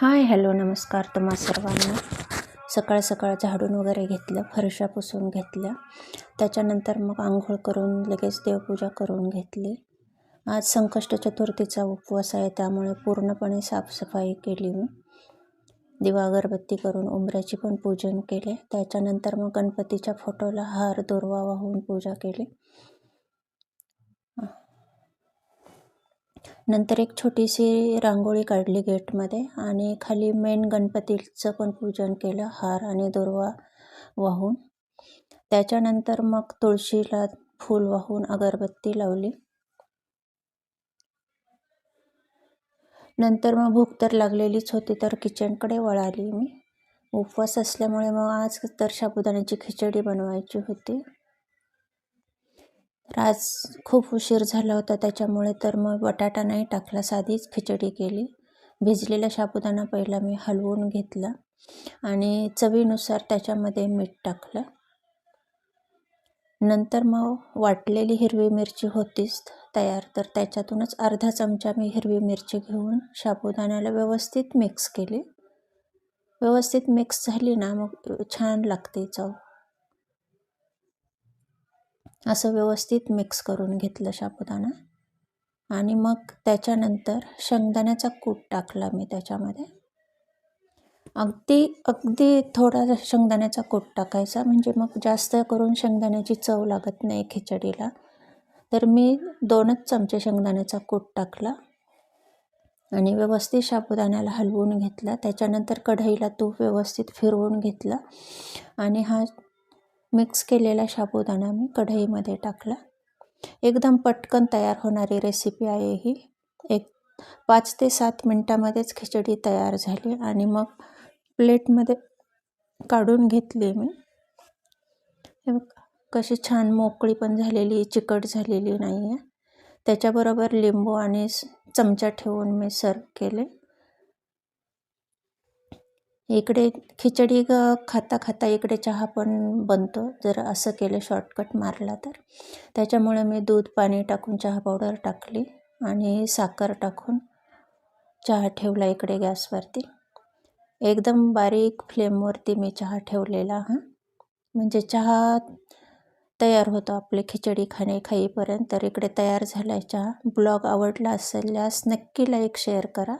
Hi hello नमस्कार तुम्हा सर्वांना. सकाळ सकाळ झाडून वगैरे घेतलं फरशा पुसून घेतल्या. त्याच्यानंतर मग आंघोळ करून लगेच देवपूजा करून घेतली. आज संकष्ट चतुर्थीचा उपवास आहे त्यामुळे पूर्णपणे साफसफाई केली मी. दिवा अगरबत्ती करून उंबऱ्याची पण पूजन केले. त्याच्यानंतर मग गणपतीच्या फोटोला हार दुर्वा वाहून पूजा केली. नंतर एक छोटीशी रांगोळी काढली गेटमध्ये आणि खाली मेन गणपतीचं पण पूजन केलं हार आणि दुर्वा वाहून. त्याच्यानंतर मग तुळशीला फूल वाहून अगरबत्ती लावली. नंतर मग भूक तर लागलेलीच होती तर किचनकडे वळाली मी. उपवास असल्यामुळे मग आज तर साबुदाण्याची खिचडी बनवायची होती. तर आज खूप उशीर झाला होता त्याच्यामुळे तर मग बटाटा नाही टाकला साधीच खिचडी केली. भिजलेला साबुदाणा पहिला मी हलवून घेतला आणि चवीनुसार त्याच्यामध्ये मीठ टाकलं. नंतर मग वाटलेली हिरवी मिरची होतीच तयार तर त्याच्यातूनच अर्धा चमचा मी हिरवी मिरची घेऊन साबुदाण्याला व्यवस्थित मिक्स केली. व्यवस्थित मिक्स झाली ना मग छान लागते चव. असं व्यवस्थित मिक्स करून घेतलं साबुदाणा. आणि मग त्याच्यानंतर शेंगदाण्याचा कूट टाकला मी त्याच्यामध्ये. अगदी अगदी थोडा शेंगदाण्याचा कूट टाकायचा. म्हणजे मग जास्त करून शेंगदाण्याची चव लागत नाही खिचडीला. तर मी दोनच चमचे शेंगदाण्याचा कूट टाकला. आणि व्यवस्थित साबुदाण्याला हलवून घेतला. त्याच्यानंतर कढईला तूप व्यवस्थित फिरवून घेतला. आणि हा मिक्स केलेला साबुदाणा मी कढईमध्ये टाकला. एकदम पटकन तयार होणारी रेसिपी आहे ही. एक पाच ते सात मिनटामध्येच खिचडी तयार झाली आणि मग प्लेटमध्ये काढून घेतली मी. कशी छान मोकळी पण झालेली चिकट झालेली नाही आहे त्याच्याबरोबर लिंबू आणि चमचा ठेवून मी सर्व केले. इकडे खिचडी खाता खाता इकडे चहा पण बनतो. जर असं केलं शॉर्टकट मारला तर. त्याच्यामुळे मी दूध पाणी टाकून चहा पावडर टाकली आणि साखर टाकून चहा ठेवला इकडे गॅसवरती एकदम बारीक फ्लेमवरती मी चहा ठेवलेला हां. म्हणजे चहा तयार होतो आपले खिचडी खाणे खाईपर्यंत. तर इकडे तयार झाला आहे चहा. ब्लॉग आवडला असेल नक्की लाईक शेअर करा.